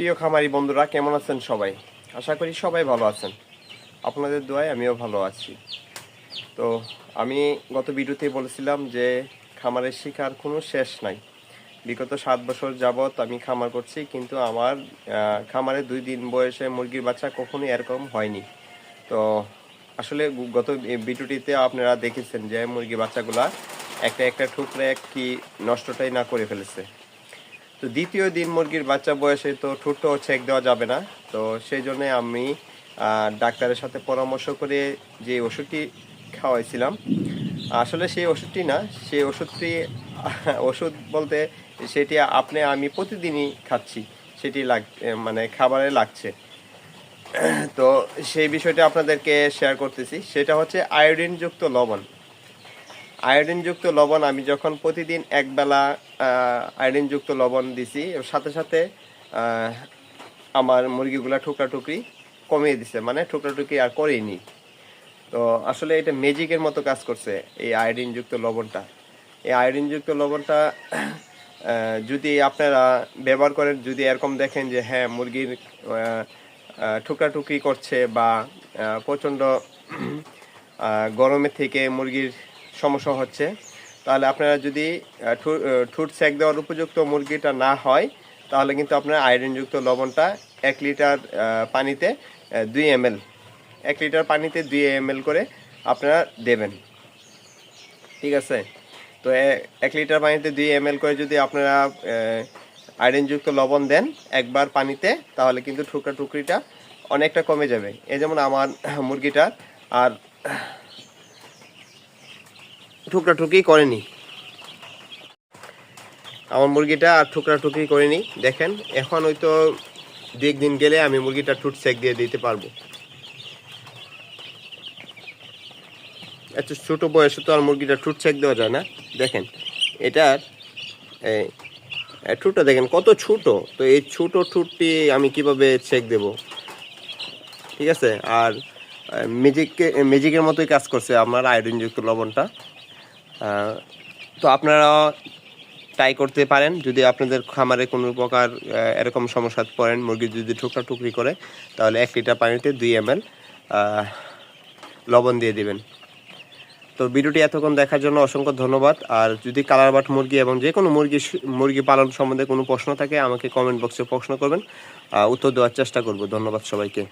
প্রিয় খামারি বন্ধুরা, কেমন আছেন সবাই? আশা করি সবাই ভালো আছেন। আপনাদের দোয়ায় আমিও ভালো আছি। তো আমি গত ভিডিওতে বলেছিলাম যে খামারের শিকার কোনো শেষ নাই। বিগত সাত বছর যাবৎ আমি খামার করছি, কিন্তু আমার খামারে দুই দিন বয়সে মুরগির বাচ্চা কখনোই এরকম হয়নি। তো আসলে গত ভিডিওটিতে আপনারা দেখেছেন যে মুরগি বাচ্চাগুলা একটা একটা ঠুকরে কি নষ্টটাই না করে ফেলেছে। তো দ্বিতীয় দিন মুরগির বাচ্চা বয়সে তো ঠুটও চেক দেওয়া যাবে না। তো সেই জন্য আমি ডাক্তারের সাথে পরামর্শ করে যে ওষুধটি খাওয়াইছিলাম, আসলে সেই ওষুধটি না, সেই ওষুধটি, ওষুধ বলতে সেটি আপনি আমি প্রতিদিনই খাচ্ছি, সেটি লাগ মানে খাবারে লাগছে। তো সেই বিষয়টা আপনাদেরকে শেয়ার করতেছি, সেটা হচ্ছে আয়োডিনযুক্ত লবণ। আয়োডিনযুক্ত লবণ আমি যখন প্রতিদিন একবেলা আয়োডিনযুক্ত লবণ দিছি সাথে সাথে আমার মুরগিগুলা টুকরা-টুকরি কমিয়ে দিছে মানে টুকরা-টুকরি আর করেইনি তো আসলে এটা ম্যাজিকের মতো কাজ করছে এই আয়োডিনযুক্ত লবণটা। এই আয়োডিনযুক্ত লবণটা যদি আপনারা ব্যবহার করেন যদি এরকম দেখেন যে হ্যাঁ মুরগির আহ, টুকরা-টুকরি করছে বা প্রচণ্ড গরমের থেকে মুরগির সমস্যা হচ্ছে। তাহলে আপনারা যদি ঠুট সেক দেওয়ার উপযুক্ত মুরগিটা না হয় তাহলে কিন্তু আপনারা আয়রনযুক্ত লবণটা এক লিটার পানিতে দুই এম এক লিটার পানিতে দুই এম করে আপনারা দেবেন। ঠিক আছে? তো এক লিটার পানিতে দুই এম করে যদি আপনারা আহ, আয়রনযুক্ত লবণ দেন একবার পানিতে তাহলে কিন্তু ঠুকরা টুকরিটা অনেকটা কমে যাবে। এই যেমন আমার মুরগিটা আর টুকরি করেনি। আমার মুরগিটা আর টুকরি করেনি, দেখেন। এখন হয়তো দু একদিন গেলে আমি মুরগিটা ঠুট সেক দিয়ে দিতে পারব। এত ছোট বয়সে তো আর মুরগিটা ঠুট সেক দেওয়া যায় না। দেখেন, এটার ঠুটটা দেখেন কত ছোট। তো এই ছোট ঠুটটি আমি কীভাবে চেক দেব? ঠিক আছে? আর ম্যাজিক মেজিকের মতোই কাজ করছে আমার আয়োডিনযুক্ত লবণটা। তো আপনারা ট্রাই করতে পারেন। যদি আপনাদের খামারে কোনো প্রকার এরকম সমস্যা পড়েন, মুরগি যদি টুকরা টুকরি করে, তাহলে এক লিটার পানিতে দুই এম লবণ দিয়ে দিবেন। তো ভিডিওটি এতক্ষণ দেখার জন্য অসংখ্য ধন্যবাদ। আর যদি কালার বাট মুরগি এবং যে কোনো মুরগি মুরগি পালন সম্বন্ধে কোনো প্রশ্ন থাকে, আমাকে কমেন্ট বক্সে প্রশ্ন করবেন। উত্তর দেওয়ার চেষ্টা করব। ধন্যবাদ সবাইকে।